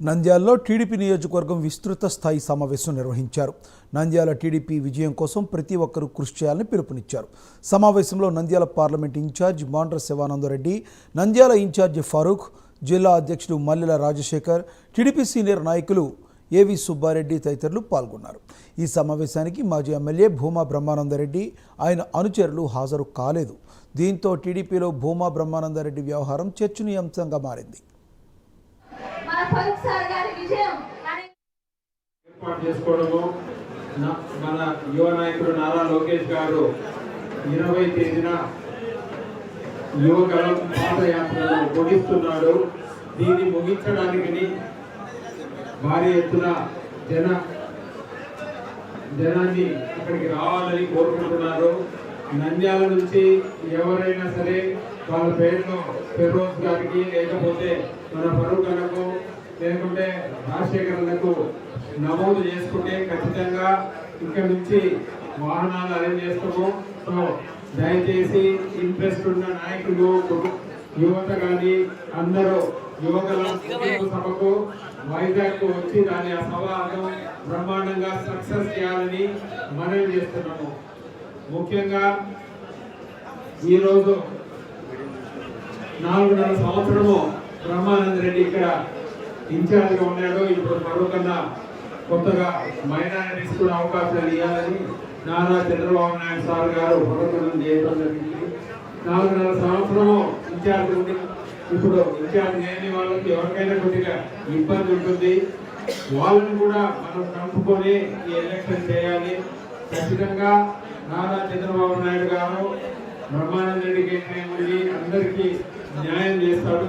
నంద్యాలలో టీడీపీ నియోజకవర్గం విస్తృత స్థాయి సమావేశం నిర్వహించారు. నంద్యాల టీడీపీ విజయం కోసం ప్రతి ఒక్కరూ కృషి చేయాలని పిలుపునిచ్చారు. సమావేశంలో Nandyal parliament in-charge Mandra Shivananda Reddy Nandyal in-charge Farooq జిల్లా అధ్యక్షుడు మల్లెల రాజశేఖర్ టీడీపీ సీనియర్ నాయకులు ఏవి సుబ్బారెడ్డి తదితరులు పాల్గొన్నారు. ఈ సమావేశానికి మాజీ ఎమ్మెల్యే భూమా బ్రహ్మానందరెడ్డి ఆయన అనుచరులు హాజరు కాలేదు. దీంతో టీడీపీలో భూమా బ్రహ్మానందరెడ్డి వ్యవహారం చర్చనీయాంశంగా మారింది. ఏర్పాటు చేసుకోవడము. మన యువ నాయకుడు నారా లోకేష్ గారు ఇరవై తేదీన యువగలం పాదయాత్రను ముగిస్తున్నాడు. దీన్ని ముగించడానికి భారీ ఎత్తున జన జనాన్ని అక్కడికి రావాలని కోరుకుంటున్నారు. నంద్యాల నుంచి ఎవరైనా సరే వాళ్ళ పేరును ఫెరోజ్ గారికి లేకపోతే మన ఫరూక్ అన్నకు లేకుంటే రాజశేఖర్ అన్నకు నమోదు చేసుకుంటే ఖచ్చితంగా ఇక్కడ నుంచి వాహనాలు అరేంజ్ చేస్తాము. సో దయచేసి ఇంట్రెస్ట్ ఉన్న నాయకులు యువత కానీ అందరూ యువకుల సభకు వైజాగ్ వచ్చి దాని ఆ సభను బ్రహ్మాండంగా సక్సెస్ చేయాలని మనవి చేస్తున్నాము. ముఖ్యంగా ఈరోజు నాలుగున్నర సంవత్సరము బ్రహ్మానంద రెడ్డి ఇక్కడ ఇన్ఛార్జ్గా ఉన్నాడు. ఇప్పుడు మరొకన్నా కొత్తగా మైనారిటీస్ కూడా అవకాశాలు ఇవ్వాలని నారా చంద్రబాబు నాయుడు సార్ గారు ప్రవర్తన చేయడం జరిగింది నాలుగున్నర సంవత్సరము ఇన్ఛార్జ్ ఉంది ఇప్పుడు ఇన్ఛార్జ్ లేని వాళ్ళకి ఎవరికైనా కొద్దిగా ఇబ్బంది ఉంటుంది. వాళ్ళని కూడా మనం కలుపుకొని ఈ ఎలక్షన్ చేయాలి. ఖచ్చితంగా నారా చంద్రబాబు నాయుడు గారు బ్రహ్మానంద రెడ్డికి అందరికీ న్యాయం చేస్తాడు.